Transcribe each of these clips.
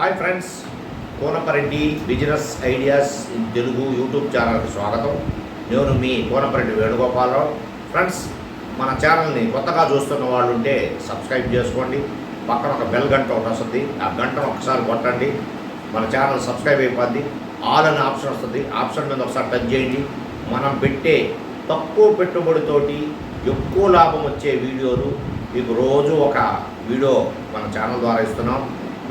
Hi friends Konapareddy business ideas in Telugu YouTube ఛానల్కి స్వాగతం. నేను మీ కోనపరెడ్డి వేణుగోపాలరావు. ఫ్రెండ్స్ మన ఛానల్ని కొత్తగా చూస్తున్న వాళ్ళు ఉంటే సబ్స్క్రైబ్ చేసుకోండి. పక్కన ఒక బెల్ గంట ఒకటి వస్తుంది. ఆ గంటను ఒకసారి కొట్టండి. మన ఛానల్ సబ్స్క్రైబ్ అయిపోద్ది. ఆల్ అనే ఆప్షన్ వస్తుంది. ఆప్షన్ మీద ఒకసారి టచ్ చేయండి. మనం పెట్టే తక్కువ పెట్టుబడితోటి ఎక్కువ లాభం వచ్చే వీడియోలు మీకు రోజు ఒక వీడియో మన ఛానల్ ద్వారా ఇస్తున్నాం.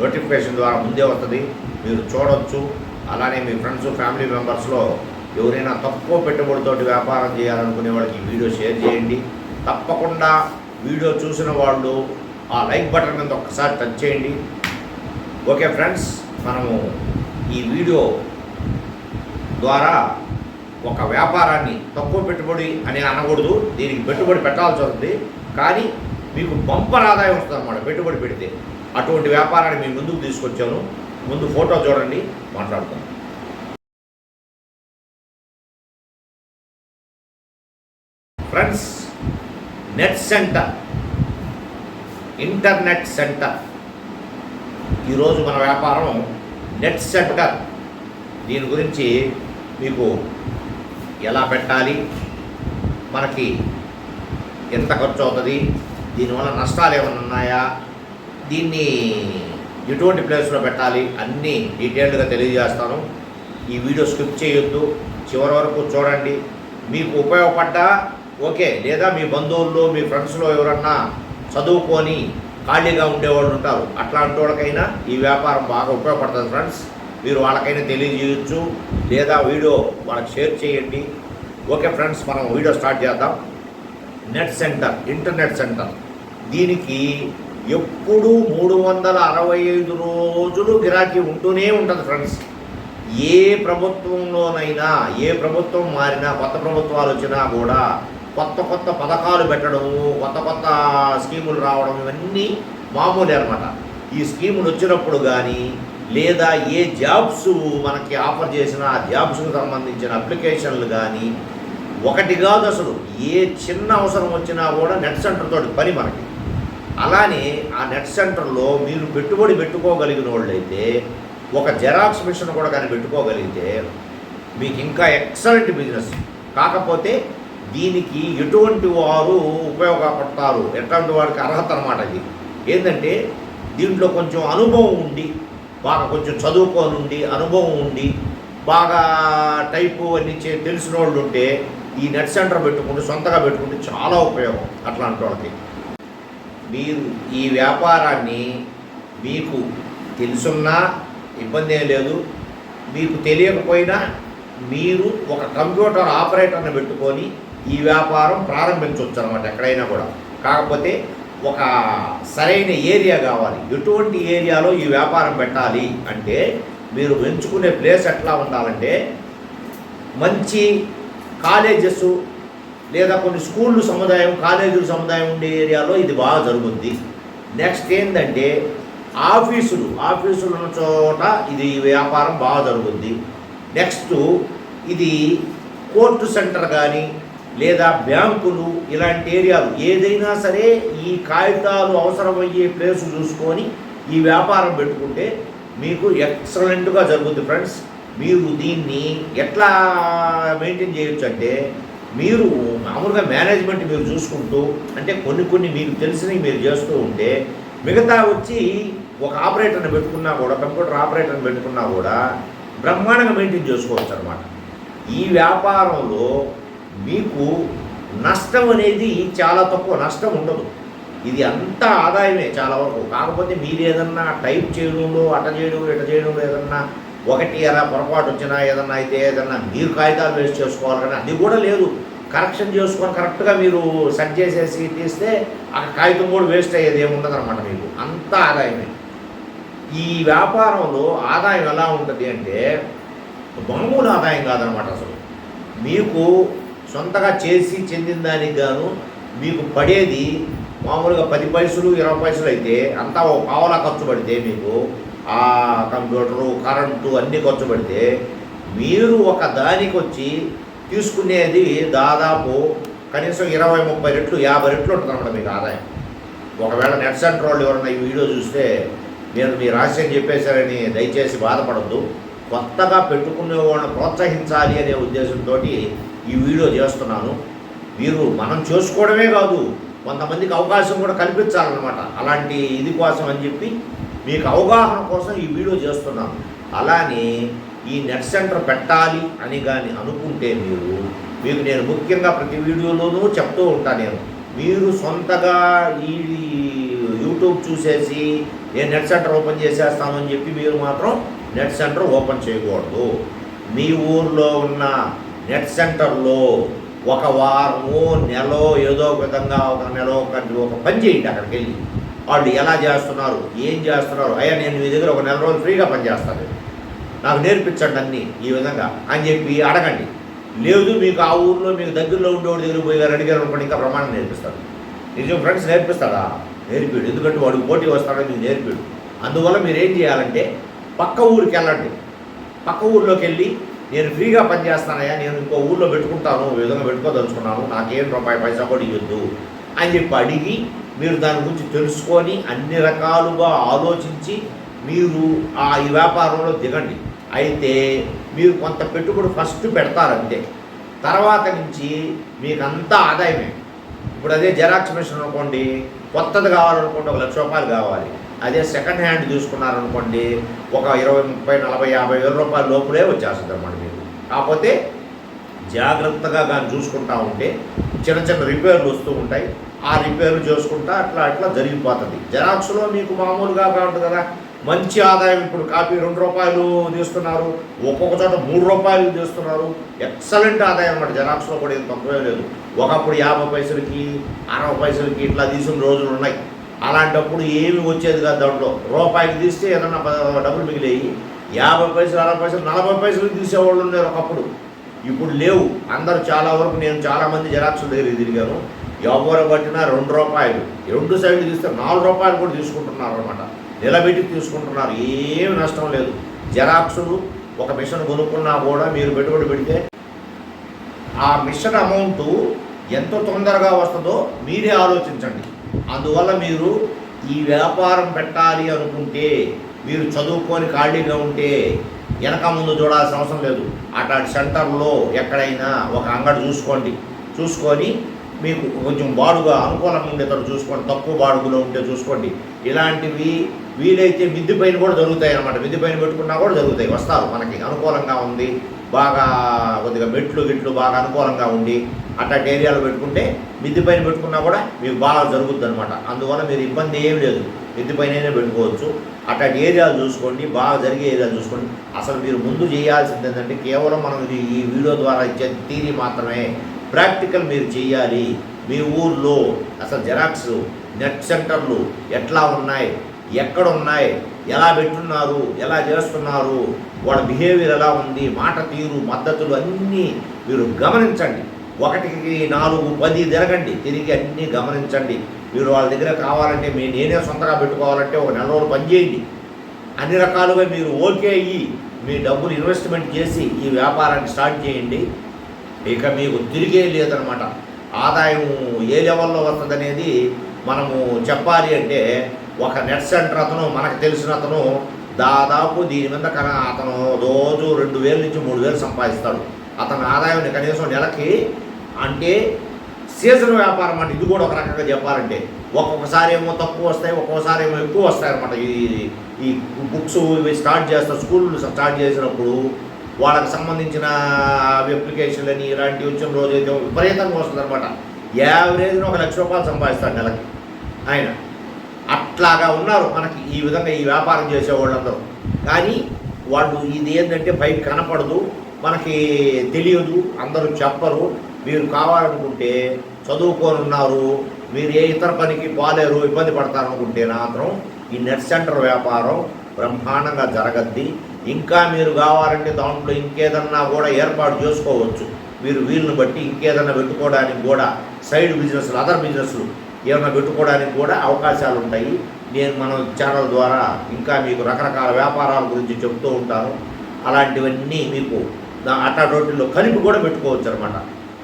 నోటిఫికేషన్ ద్వారా ముందే వస్తుంది. మీరు చూడవచ్చు అలానే మీ ఫ్రెండ్స్ ఫ్యామిలీ మెంబర్స్లో ఎవరైనా తక్కువ పెట్టుబడితోటి వ్యాపారం చేయాలనుకునే వాళ్ళకి ఈ వీడియో షేర్ చేయండి. తప్పకుండా వీడియో చూసిన వాళ్ళు ఆ లైక్ బటన్ మీద ఒక్కసారి టచ్ చేయండి. ఓకే ఫ్రెండ్స్ మనము ఈ వీడియో ద్వారా ఒక వ్యాపారాన్ని తక్కువ పెట్టుబడి అని అనకూడదు. దీనికి పెట్టుబడి పెట్టాల్సి వస్తుంది. కానీ మీకు బంపర్ ఆదాయం వస్తుంది అన్నమాట పెట్టుబడి పెడితే. అటువంటి వ్యాపారాన్ని మీ ముందుకు తీసుకొచ్చాను. ముందు ఫోటో చూడండి మాట్లాడుతాను friends net centre. Internet centre. ఈరోజు మన వ్యాపారం నెట్ సెంటర్. దీని గురించి మీకు ఎలా పెట్టాలి? మనకి ఎంత ఖర్చు అవుతుంది? దీనివల్ల నష్టాలు ఏమైనా ఉన్నాయా? దీన్ని ఎటువంటి ప్లేస్లో పెట్టాలి. అన్నీ డీటెయిల్డ్గా తెలియజేస్తాను. ఈ వీడియో స్కిప్ చేయొద్దు. చివరి వరకు చూడండి. మీకు ఉపయోగపడ్డా ఓకే. లేదా మీ బంధువుల్లో మీ ఫ్రెండ్స్లో ఎవరన్నా చదువుకొని ఖాళీగా ఉండేవాళ్ళు ఉంటారు. అట్లాంటి వాళ్ళకైనా ఈ వ్యాపారం బాగా ఉపయోగపడుతుంది ఫ్రెండ్స్ మీరు వాళ్ళకైనా తెలియజేయచ్చు. లేదా వీడియో వాళ్ళకి షేర్ చేయండి. ఓకే ఫ్రెండ్స్ మనం వీడియో స్టార్ట్ చేద్దాం. నెట్ సెంటర్ ఇంటర్నెట్ సెంటర్ దీనికి ఎప్పుడు మూడు వందల అరవై ఐదు రోజులు గిరాకీ ఉంటూనే ఉంటుంది ఫ్రెండ్స్. ఏ ప్రభుత్వంలోనైనా ఏ ప్రభుత్వం మారినా కొత్త ప్రభుత్వాలు వచ్చినా కూడా కొత్త కొత్త పథకాలు పెట్టడము కొత్త కొత్త స్కీములు రావడం ఇవన్నీ మామూలే అనమాట ఈ స్కీములు వచ్చినప్పుడు కానీ లేదా ఏ జాబ్స్ మనకి ఆఫర్ చేసిన ఆ జాబ్స్కి సంబంధించిన అప్లికేషన్లు కానీ ఒకటి కాదు అసలు. ఏ చిన్న అవసరం వచ్చినా కూడా నెట్ సెంటర్ తోటి పని మనకి. అలానే ఆ నెట్ సెంటర్లో మీరు పెట్టుబడి పెట్టుకోగలిగిన వాళ్ళైతే ఒక జెరాక్స్ మిషన్ కూడా కానీ పెట్టుకోగలిగితే మీకు ఇంకా ఎక్సలెంట్ బిజినెస్. కాకపోతే దీనికి ఎటువంటి వారు ఉపయోగపడతారు? ఎట్లాంటి వారికి అర్హత అనమాట ఇది. ఏంటంటే దీంట్లో కొంచెం అనుభవం ఉండి బాగా కొంచెం చదువుకొని ఉండి అనుభవం ఉండి బాగా టైపు అన్ని చే- తెలిసిన వాళ్ళు ఉంటే ఈ నెట్ సెంటర్ పెట్టుకుంటే సొంతగా పెట్టుకుంటే చాలా ఉపయోగం అట్లాంటి వాళ్ళకి. మీరు ఈ వ్యాపారాన్ని మీకు తెలుసున్నా ఇబ్బంది ఏం లేదు. మీకు తెలియకపోయినా మీరు ఒక కంప్యూటర్ ఆపరేటర్ని పెట్టుకొని ఈ వ్యాపారం ప్రారంభించవచ్చు అనమాట ఎక్కడైనా కూడా. కాకపోతే ఒక సరైన ఏరియా కావాలి. ఎటువంటి ఏరియాలో ఈ వ్యాపారం పెట్టాలి అంటే మీరు ఎంచుకునే ప్లేస్ ఎట్లా ఉండాలంటే మంచి కాలేజెస్ లేదా కొన్ని స్కూళ్ళు సముదాయం కాలేజీలు సముదాయం ఉండే ఏరియాలో ఇది బాగా జరుగుద్ది. నెక్స్ట్ ఏంటంటే ఆఫీసులు ఆఫీసులు ఉన్న చోట ఇది వ్యాపారం బాగా జరుగుద్ది. నెక్స్ట్ ఇది కోర్టు సెంటర్ కానీ లేదా బ్యాంకులు ఇలాంటి ఏరియాలు ఏదైనా సరే ఈ కాగితాలు అవసరమయ్యే ప్లేస్ చూసుకొని ఈ వ్యాపారం పెట్టుకుంటే మీకు ఎక్సలెంట్గా జరుగుద్ది ఫ్రెండ్స్. మీరు దీన్ని ఎట్లా మెయింటైన్ చేయొచ్చు అంటే మీరు మామూలుగా మేనేజ్మెంట్ మీరు చూసుకుంటూ అంటే కొన్ని కొన్ని మీకు తెలిసినవి మీరు చేస్తూ ఉంటే మిగతా వచ్చి ఒక ఆపరేటర్ని పెట్టుకున్నా కూడా కంప్యూటర్ ఆపరేటర్ని పెట్టుకున్నా కూడా బ్రహ్మాండంగా మెయింటైన్ చేసుకోవచ్చు అనమాట ఈ వ్యాపారంలో మీకు నష్టం అనేది చాలా తక్కువ నష్టం ఉండదు. ఇది అంతా ఆదాయమే చాలా వరకు. కాకపోతే మీరు ఏదన్నా టైప్ చేయడంలో అట చేయడం ఇట చేయడంలో ఏదన్నా ఒకటి ఎలా పొరపాటు వచ్చినా ఏదన్నా అయితే ఏదన్నా మీరు కాగితాలు వేస్ట్ చేసుకోవాలి కానీ అది కూడా లేదు. కరెక్షన్ చేసుకొని కరెక్ట్గా మీరు సెట్ చేసేసి తీస్తే ఆ కాగితం కూడా వేస్ట్ అయ్యేది ఏముండదు అనమాట మీకు. అంత ఆదాయమే. ఈ వ్యాపారంలో ఆదాయం ఎలా ఉంటుంది అంటే మామూలు ఆదాయం కాదనమాట అసలు. మీకు సొంతగా చేసి చెందిన దానికి గాను మీకు పడేది మామూలుగా పది పైసలు ఇరవై పైసలు అయితే అంతా ఒక పావలా ఖర్చు పడితే మీకు ఆ కంప్యూటరు కరెంటు అన్నీ ఖర్చు పెడితే మీరు ఒక దానికి వచ్చి తీసుకునేది దాదాపు కనీసం ఇరవై ముప్పై రెట్లు యాభై రెట్లు ఉంటుంది అనమాట మీకు ఆదాయం. ఒకవేళ నెట్ సెంటర్ వాళ్ళు ఎవరన్నా ఈ వీడియో చూస్తే నేను మీ రహస్యం చెప్పేశారని దయచేసి బాధపడద్దు. కొత్తగా పెట్టుకునే వాళ్ళని ప్రోత్సహించాలి అనే ఉద్దేశంతో ఈ వీడియో చేస్తున్నాను. మీరు మనం చేసుకోవడమే కాదు కొంతమందికి అవకాశం కూడా కల్పించాలన్నమాట. అలాంటి ఇది కోసం అని చెప్పి మీకు అవగాహన కోసం ఈ వీడియో చేస్తున్నాను. అలానే ఈ నెట్ సెంటర్ పెట్టాలి అని కానీ అనుకుంటే మీరు మీకు నేను ముఖ్యంగా ప్రతి వీడియోలోనూ చెప్తూ ఉంటాను నేను. మీరు సొంతగా ఈ యూట్యూబ్ చూసేసి నేను నెట్ సెంటర్ ఓపెన్ చేసేస్తామని చెప్పి మీరు మాత్రం నెట్ సెంటర్ ఓపెన్ చేయకూడదు. మీ ఊర్లో ఉన్న నెట్ సెంటర్లో ఒక వారము నెల ఏదో ఒక విధంగా ఒక నెల ఒక ఒక పని చేయండి అక్కడికి వెళ్ళి. వాళ్ళు ఎలా చేస్తున్నారు ఏం చేస్తున్నారు? అయ్యా నేను మీ దగ్గర ఒక నెల రోజులు ఫ్రీగా పనిచేస్తాను. నాకు నేర్పించండి అన్నీ ఈ విధంగా అని చెప్పి అడగండి. లేదు మీకు ఆ ఊర్లో మీకు దగ్గరలో ఉండేవాడి దగ్గర పోయి గారు అడిగారు అనుకోండి ఇంకా ప్రమాణం నేర్పిస్తాడు నిజం ఫ్రెండ్స్ నేర్పిస్తాడా నేర్పిడు ఎందుకంటే వాడికి పోటీ వస్తాడని మీకు నేర్పిడు. అందువల్ల మీరు ఏం చేయాలంటే పక్క ఊరికి వెళ్ళండి. పక్క ఊర్లోకి వెళ్ళి నేను ఫ్రీగా పనిచేస్తానయ్యా నేను ఇంకో ఊళ్ళో పెట్టుకుంటాను ఈ విధంగా పెట్టుకోదలుచుకున్నాను నాకేం రూపాయి పైసా కూడా ఇవ్వద్దు అని చెప్పి అడిగి మీరు దాని గురించి తెలుసుకొని అన్ని రకాలుగా ఆలోచించి మీరు ఆ ఈ వ్యాపారంలో దిగండి. అయితే మీరు కొంత పెట్టుబడి ఫస్ట్ పెడతారు అంతే. తర్వాత నుంచి మీకు అంతా ఆదాయమే. ఇప్పుడు అదే జెరాక్స్ మిషన్ అనుకోండి కొత్తది కావాలనుకోండి ఒక లక్ష రూపాయలు కావాలి. అదే సెకండ్ హ్యాండ్ చూసుకున్నారనుకోండి ఒక ఇరవై ముప్పై నలభై యాభై వేల రూపాయల లోపలే వచ్చేస్తుంది అన్నమాట మీకు. కాకపోతే జాగ్రత్తగా కానీ చూసుకుంటా ఉంటే చిన్న చిన్న రిపేర్లు వస్తూ ఉంటాయి. ఆ రిపేర్లు చేసుకుంటా అట్లా అట్లా జరిగిపోతుంది. జెరాక్స్లో మీకు మామూలుగా ఉంటుంది కదా మంచి ఆదాయం ఇప్పుడు కాపీ రెండు రూపాయలు తీస్తున్నారు ఒక్కొక్క చోట మూడు రూపాయలు తీస్తున్నారు. ఎక్సలెంట్ ఆదాయం అన్నమాట జెరాక్స్లో కూడా ఏం తక్కువే లేదు. ఒకప్పుడు యాభై పైసలకి అరవై పైసలకి ఇట్లా తీసిన రోజులు ఉన్నాయి. అలాంటప్పుడు ఏమి వచ్చేది కాదు దాంట్లో. రూపాయికి తీస్తే ఏదన్నా డబ్బులు మిగిలేయి. యాభై పైసలు అరవై పైసలు నలభై పైసలు తీసేవాళ్ళు ఉన్నారు ఒకప్పుడు. ఇప్పుడు లేవు. అందరూ చాలా వరకు నేను చాలా మంది జెరాక్స్ దగ్గర తిరిగాను. ఎవరు పట్టినా రెండు రూపాయలు. రెండు సైడ్లు తీస్తే నాలుగు రూపాయలు కూడా తీసుకుంటున్నారు అనమాట నిలబెట్టి తీసుకుంటున్నారు. ఏమి నష్టం లేదు. జెరాక్సులు ఒక మిషన్ కొనుక్కున్నా కూడా మీరు పెట్టుబడి పెడితే ఆ మిషన్ అమౌంట్ ఎంత తొందరగా వస్తుందో మీరే ఆలోచించండి. అందువల్ల మీరు ఈ వ్యాపారం పెట్టాలి అనుకుంటే మీరు చదువుకొని ఖాళీగా ఉంటే వెనక ముందు చూడాల్సిన అవసరం లేదు. అట్లాంటి సెంటర్లో ఎక్కడైనా ఒక అంగడి చూసుకోండి. చూసుకొని మీకు కొంచెం బాడుగా అనుకూలంగా ఉండేటట్టు చూసుకోండి తక్కువ బాడుగులో ఉంటే చూసుకోండి. ఇలాంటివి వీలైతే మిద్ది పైన కూడా జరుగుతాయి అనమాట మిద్ది పైన పెట్టుకున్నా కూడా జరుగుతాయి వస్తారు మనకి. అనుకూలంగా ఉంది బాగా కొద్దిగా మెట్లు గిట్లు బాగా అనుకూలంగా ఉండి అట్లాంటి ఏరియాలో పెట్టుకుంటే మిద్ది పైన పెట్టుకున్నా కూడా మీకు బాగా జరుగుద్ది అనమాట అందువల్ల మీరు ఇబ్బంది ఏం లేదు. మిద్ది పైన పెట్టుకోవచ్చు. అట్లాంటి ఏరియాలు చూసుకోండి బాగా జరిగే ఏరియాలు చూసుకోండి. అసలు మీరు ముందు చేయాల్సింది ఏంటంటే కేవలం మనం ఈ వీడియో ద్వారా ఇచ్చే థీరీ మాత్రమే. ప్రాక్టికల్ మీరు చేయాలి. మీ ఊర్లో అసలు జెరాక్స్ నెట్ సెంటర్లు ఎట్లా ఉన్నాయి? ఎక్కడ ఉన్నాయి ఎలా పెట్టున్నారు? ఎలా చేస్తున్నారు? వాళ్ళ బిహేవియర్ ఎలా ఉంది? మాట తీరు మద్దతులు అన్నీ మీరు గమనించండి. ఒకటికి నాలుగు పది తిరగండి. తిరిగి అన్నీ గమనించండి. మీరు వాళ్ళ దగ్గర కావాలంటే మీ నేనే సొంతగా పెట్టుకోవాలంటే ఒక నెల రోజులు పని చేయండి. అన్ని రకాలుగా మీరు ఓకే అయ్యి మీ డబ్బులు ఇన్వెస్ట్మెంట్ చేసి ఈ వ్యాపారాన్ని స్టార్ట్ చేయండి. ఇక మీకు తిరిగే లేదనమాట ఆదాయం ఏ లెవెల్లో వస్తుంది అనేది మనము చెప్పాలి అంటే ఒక నెట్ సెంటర్ అతను మనకు తెలిసిన అతను దాదాపు దీని మీద కన అతను రోజు రెండు వేల నుంచి మూడు వేలు సంపాదిస్తాడు. అతని ఆదాయం కనీసం నెలకి అంటే సీజన్ వ్యాపారం అంటే ఇది కూడా ఒక రకంగా చెప్పాలంటే ఒక్కొక్కసారి ఏమో తక్కువ వస్తాయి ఒక్కొక్కసారి ఏమో ఎక్కువ వస్తాయి అనమాట ఈ ఈ బుక్స్ ఇవి స్టార్ట్ చేస్తారు స్కూల్ స్టార్ట్ చేసినప్పుడు వాళ్ళకి సంబంధించిన అప్లికేషన్లు అని ఇలాంటివి వచ్చిన రోజు అయితే విపరీతంగా వస్తుంది అనమాట ఒక లక్ష రూపాయలు సంపాదిస్తాడు నెలకి. ఆయన. అట్లాగా ఉన్నారు మనకి ఈ విధంగా ఈ వ్యాపారం చేసే వాళ్ళందరూ. కానీ వాళ్ళు ఇది ఏంటంటే పైకి కనపడదు మనకి తెలియదు అందరూ చెప్పరు. మీరు కావాలనుకుంటే చదువుకొని ఉన్నారు మీరు ఏ ఇతర పనికి పోలేరు ఇబ్బంది పడతారనుకుంటే మాత్రం ఈ నెట్ సెంటర్ వ్యాపారం బ్రహ్మాండంగా జరగద్ది. ఇంకా మీరు కావాలంటే దాంట్లో ఇంకేదన్నా కూడా ఏర్పాటు చేసుకోవచ్చు. మీరు వీళ్ళని బట్టి ఇంకేదన్నా పెట్టుకోవడానికి కూడా సైడ్ బిజినెస్లు అదర్ బిజినెస్లు ఏమైనా పెట్టుకోవడానికి కూడా అవకాశాలు ఉంటాయి. నేను మన ఛానల్ ద్వారా ఇంకా మీకు రకరకాల వ్యాపారాల గురించి చెప్తూ ఉంటాను. అలాంటివన్నీ మీకు అట్టా రొట్టెల్లో కలిపి కూడా పెట్టుకోవచ్చు అనమాట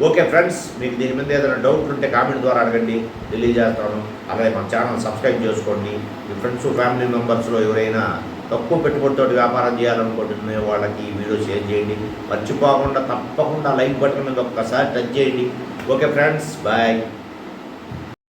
ఓకే ఫ్రెండ్స్ మీకు దీని మీద ఏదైనా డౌట్ ఉంటే కామెంట్ ద్వారా అడగండి. తెలియజేస్తాను. అలాగే మన ఛానల్ సబ్స్క్రైబ్ చేసుకోండి. మీ ఫ్రెండ్స్ ఫ్యామిలీ మెంబర్స్లో ఎవరైనా తక్కువ పెట్టుబడితో వ్యాపారం చేయాలనుకుంటున్న వాళ్ళకి ఈ వీడియో షేర్ చేయండి. మర్చిపోకుండా తప్పకుండా లైక్ బటన్ మీద ఒక్కసారి టచ్ చేయండి. Okay friends bye.